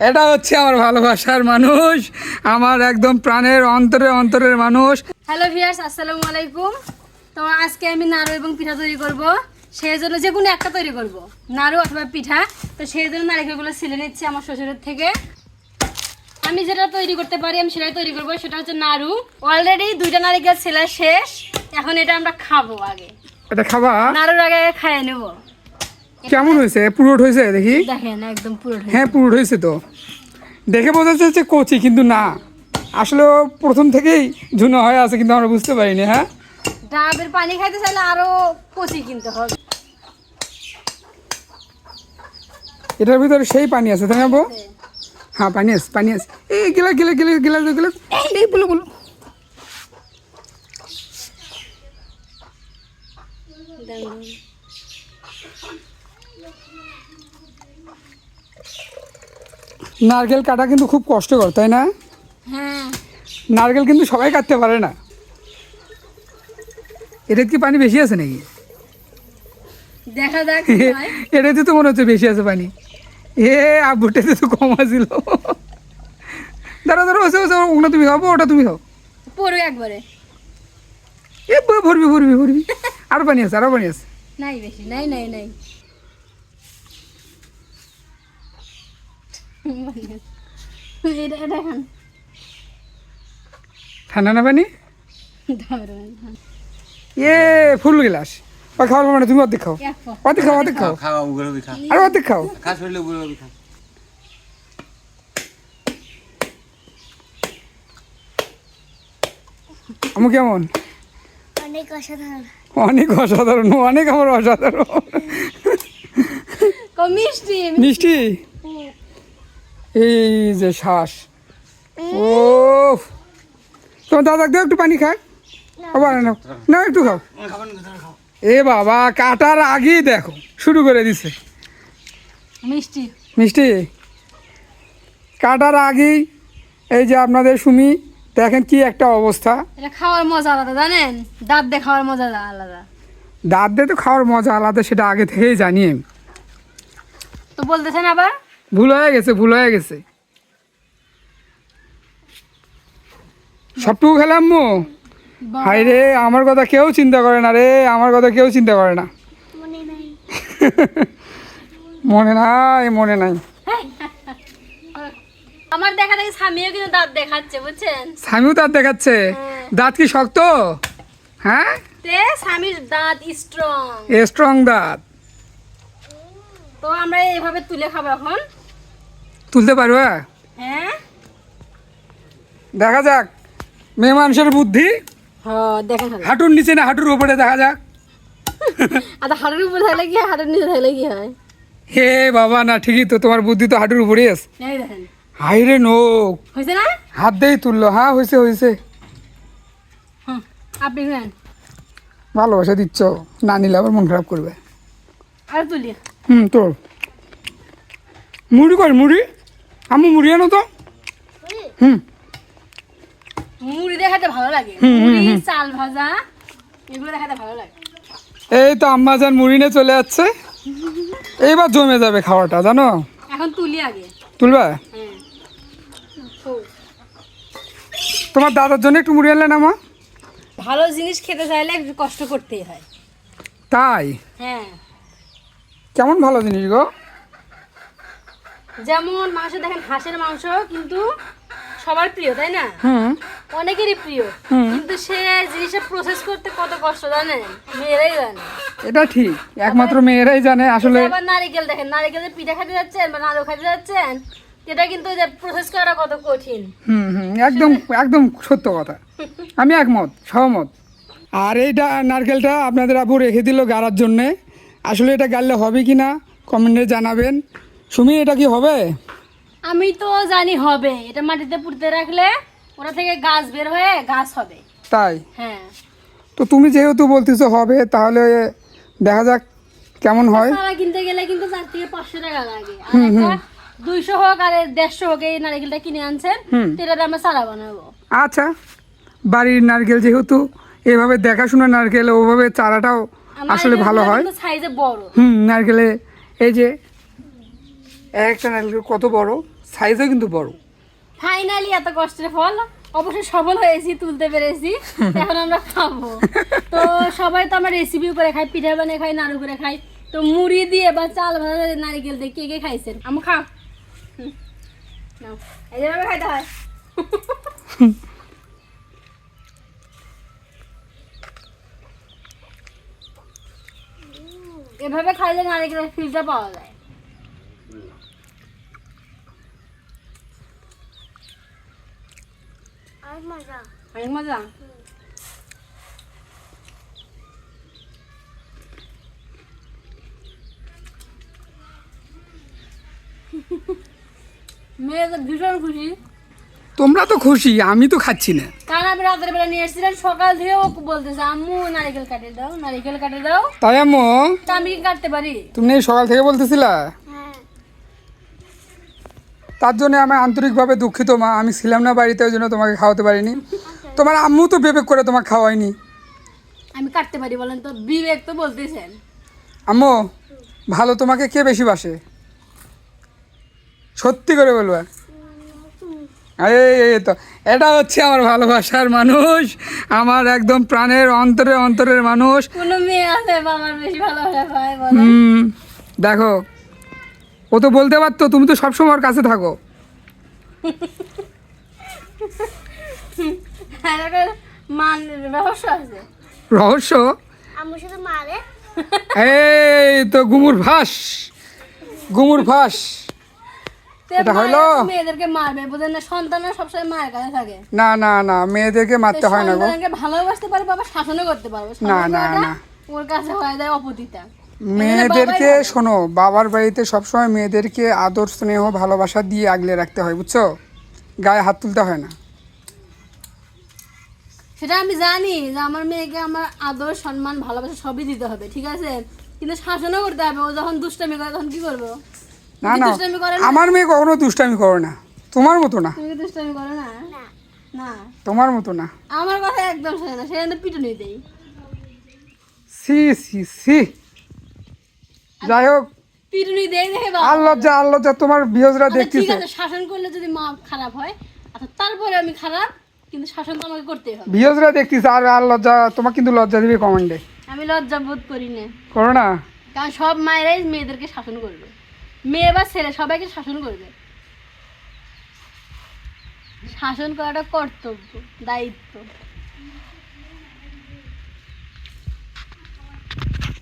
এটা হচ্ছে আমার ভালোবাসার মানুষ আমার একদম প্রাণের অন্তরে অন্তরের মানুষ। হ্যালো ভিয়ার্স আসসালামু আলাইকুম। তো আজকে আমি নাড়ু এবং পিঠা তৈরি করব। সেই জন্য যে কোনো একটা তৈরি করব। নাড়ু অথবা পিঠা। তো সেই জন্য নারিকেলগুলো ছিলে নিচ্ছি আমার শ্বশুরের থেকে। আমি যেটা তৈরি করতে পারি আমি সেটাই তৈরি করব। সেটা হচ্ছে নাড়ু। অলরেডি দুইটা নারিকেল ছেলা শেষ। এখন এটা আমরা খাব আগে। এটা খাবা? নাড়ুর আগে আগে খাইয়ে নেব। কেমন হয়েছে? পুরোট হয়েছে দেখি? একদম হ্যাঁ পুরোট হয়েছে তো। দেখে বোঝা যাচ্ছে কচি কিন্তু না। আসলে প্রথম থেকেই ঝুনো হয়ে আছে কিন্তু আমরা বুঝতে পারিনি হ্যাঁ? ডাবের পানি খাইতে চাইলে আরও কচি কিনতে হবে। এটার ভিতরে সেই পানি আছে তাই না বউ? হ্যাঁ। পানি আছে পানি আছে। এই গেলা গেলে গেলে গেলা গেলে এই বলো বলো। দেন। নারকেল কাটা কিন্তু খুব কষ্টকর তাই না? হ্যাঁ। নারকেল কিন্তু সবাই কাটতে পারে না। এটা কি পানি বেশি আছে নাকি? দেখা যাক এটাতে তো মনে হচ্ছে বেশি আছে পানি। এ আব্বুটাতে তো কম আছিল। দাঁড়া দাঁড়া ওসে ওসে ওটা তুমি খাব ওটা তুমি খাও। পড়বে একবারে। এ ভরবি ভরবি ভরবি। আরও পানি আছে আরও পানি আছে। নাই বেশি নাই নাই নাই। ঠান্ডা না পানি? এ ফুল গিলাস। ও খাওয়ার মানে তুমি অর্ধেক খাও। অর্ধেক খাও অর্ধেক খাও। আর অর্ধেক খাও। আমু কেমন? অনেক অসাধারণ। অনেক অসাধারণ অনেক আমার অসাধারণ। মিষ্টি। মিষ্টি? এই যে শ্বাস। ও তোমার দাদা দেও একটু পানি খায়। আবার নাও না একটু খাও। এ বাবা কাটার আগেই দেখো শুরু করে দিছে। মিষ্টি। মিষ্টি? কাটার আগেই এই যে আপনাদের সুমি দেখেন কি একটা অবস্থা। এটা খাওয়ার মজা আলাদা জানেন? দাঁত দিয়ে খাওয়ার মজা আলাদা। দাঁত দিয়ে তো খাওয়ার মজা আলাদা সেটা আগে থেকেই জানি আমি। তো বলতেছেন আবার? ভুল হয়ে গেছে ভুল হয়ে গেছে। সবটুকু খেলাম মো হাই রে আমার কথা কেউ চিন্তা করে না রে আমার কথা কেউ চিন্তা করে না। মনে নাই। মনে নাই আমার দেখা দেখি স্বামীও কিন্তু দাঁত দেখাচ্ছে বুঝছেন? স্বামীও দাঁত দেখাচ্ছে? দাঁত কি শক্ত? হ্যাঁ? তে স্বামীর দাঁত স্ট্রং স্ট্রং দাঁত। তো আমরা এইভাবে তুলে খাব এখন। তুলতে পারবে? হ্যাঁ? দেখা যাক। মেয়ে মানুষের বুদ্ধি? হাঁটুর নিচে না হাঁটুর উপরে দেখা যাক। আর হাটের উপরে থাকলে কি নিচে থাকলে কি হয়? হে বাবা না ঠিকই তো তোমার বুদ্ধি তো হাঁটুর উপরেই আছে। হাই রে না? হাত দিয়েই তুললো। হ্যাঁ হয়েছে হুম আপনি ভালোবাসা দিচ্ছ। না নিলে আবার মন খারাপ করবে। আর তুলি। হুম তোর। মুড়ি কর মুড়ি। আমি মুড়ি আনো তো। হুম। মুড়ি দেখাতে ভালো লাগে। মুড়ি চাল ভাজা এগুলো দেখাতে ভালো লাগে। এই তো আম্মা যান মুড়ি নিয়ে চলে যাচ্ছে। এইবার জমে যাবে খাওয়াটা জানো? এখন তুলি আগে। তুলবা? তোমার দাদার জন্য একটু মুড়ি আনলেন আমা ভালো জিনিস খেতে চাইলে একটু কষ্ট করতেই হয়। তাই? হ্যাঁ। কেমন ভালো জিনিস গো? যেমন মাংস দেখেন হাঁসের মাংস কিন্তু সবার প্রিয় তাই না? হুম। অনেকেরই প্রিয়। কিন্তু সে জিনিসটা প্রসেস করতে কত কষ্ট জানেন? মেয়েরাই জানে। এটা ঠিক একমাত্র মেয়েরাই জানে আসলে আবার নারিকেল দেখেন নারিকেলের পিঠা খেতে যাচ্ছেন বা নাড়ু খেতে যাচ্ছেন এটা কিন্তু যে প্রসেস করা কত কঠিন। হুম হুম একদম একদম সত্য কথা। আমি একমত সহমত। আর এইটা নারকেলটা আপনাদের আপু রেখে দিল গাড়ার জন্যে। আসলে এটা গাড়লে হবে কি না কমেন্টে জানাবেন। সুমি এটা কি হবে? আমি তো জানি হবে। এটা মাটিতে পুঁততে রাখলে ওরা থেকে গাছ বের হয়ে গাছ হবে। তাই? হ্যাঁ। তো তুমি যেহেতু বলতেছো হবে তাহলে দেখা যাক কেমন হয়। চারা কিনতে গেলে কিন্তু চার থেকে পাঁচশো টাকা লাগে। আর একটা দুইশো হোক আর দেড়শো হোক এই নারিকেলটা কিনে আনছেন। এটাতে আমরা চারা বানাবো। আচ্ছা বাড়ির নারকেল যেহেতু এভাবে দেখাশোনা নারকেল ওভাবে চারাটাও আসলে ভালো হয়। সাইজে বড়। হুম নারকেলে এই যে এক একটা নারকেল কত বড়? সাইজও কিন্তু বড়। ফাইনালি এত কষ্টের ফল। অবশ্যই সফল হয়েছি তুলতে পেরেছি। এখন আমরা খাব। তো সবাই তো আমরা রেসিপি করে খাই পিঠা বানিয়ে খাই নাড়ু করে খাই। তো মুড়ি দিয়ে বা চাল ভাজা দিয়ে নারিকেল দিয়ে কে কে খাইছেন? আমি খাও। এই যেভাবে খাইতে হয়। এভাবে খাইলে নারিকেলের ফিলটা পাওয়া যায়। অনেক মজা। মেয়ে তো ভীষণ খুশি। তোমরা তো খুশি আমি তো খাচ্ছি না। কারণ আমি রাতের বেলা নিয়ে এসেছিলাম সকাল থেকে ও বলতেছে আম্মু নারিকেল কাটে দাও নারিকেল কাটে দাও। তাই আম্মু? আমি কি কাটতে পারি? তুমি সকাল থেকে বলতেছিলা? তার জন্য আমি আন্তরিকভাবে দুঃখিত মা। আমি ছিলাম না বাড়িতে ওই জন্য তোমাকে খাওয়াতে পারিনি। তোমার আম্মু তো বেবে করে তোমাকে খাওয়াইনি আমি কাটতে পারি বলেন তো বিবেক তো বলতেছেন। আম্মু ভালো তোমাকে কে বেশি বাসে? সত্যি করে বলবা। এই এই তো এটা হচ্ছে আমার ভালোবাসার মানুষ আমার একদম প্রাণের অন্তরে অন্তরের মানুষ। কোনো মেয়ে আছে বাবার বেশি ভালোবাসা পায় দেখো ও তো বলতে পারতো তুমি তো সবসময় ওর কাছে থাকো। হ্যাঁ, রহস্য এই তো গুমুর ফাঁস। গুমুর ফাঁস। এটা হলো? মেয়েদেরকে মারবে বোঝেন না সন্তানরা সবসময় মায়ের কাছে থাকে। না না না মেয়েদেরকে মারতে হয় না গো। ভালোবাসতে পারবে আবার শাসনও করতে পারবে। না, না, না। ওর কাছে হয়ে যায় অপতিতা। মেয়েদেরকে শোনো বাবার বাড়িতে সবসময় মেয়েদেরকে আদর স্নেহ ভালোবাসা দিয়ে আগলে রাখতে হয় বুঝছ? গায়ে হাত তুলতে হয় না। সেটা আমি জানি যে আমার মেয়েকে আমার আদর সম্মান ভালোবাসা সবই দিতে হবে ঠিক আছে? কিন্তু শাসনও করতে হবে ও যখন দুষ্টামি করে তখন কি করব? না না দুষ্টামি করে না? আমার মেয়ে কখনো দুষ্টামি করো না। তোমার মতো না। তুমি কি দুষ্টামি করো না? না। তোমার মতো না। আমার কথা একদম শোনে না সেখানে পিটুনি দেই সি সি সি যাই হোক। পিটুনি দেই দেখে আল্লাহ যা আল্লাহ যা তোমার বিহজরা আচ্ছা, ঠিক আছে শাসন করলে যদি মা খারাপ হয় আচ্ছা তারপরে আমি খারাপ কিন্তু শাসন তো আমাকে করতেই হবে। বিহজরা দেখতেছে আর আল্লাহ যা তোমার কিন্তু লজ্জা দিবে কমেন্টে আমি লজ্জা বোধ করি না। করো না। কারণ সব মায়েরাই মেয়েদেরকে শাসন করবে। মেয়ে বা ছেলে সবাইকে শাসন করবে। শাসন করাটা কর্তব্য দায়িত্ব।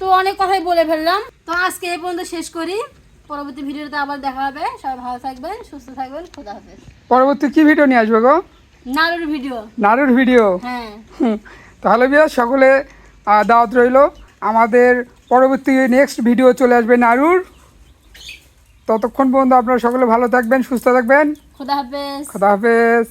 তো অনেক কথাই বলে ফেললাম। তো আজকে এই পর্যন্ত শেষ করি। পরবর্তী ভিডিওতে আবার দেখা হবে। সবাই ভালো থাকবেন সুস্থ থাকবেন। খোদা হাফেজ। পরবর্তী কি ভিডিও নিয়ে আসবে গো? নাড়ুর ভিডিও। নারুর ভিডিও? হ্যাঁ। তাহলে বিয়া সকলে দাওয়াত রইল। আমাদের পরবর্তী নেক্সট ভিডিও চলে আসবে নারুর ততক্ষণ পর্যন্ত আপনারা সকলে ভালো থাকবেন সুস্থ থাকবেন। খোদা হাফেজ। খোদা হাফেজ।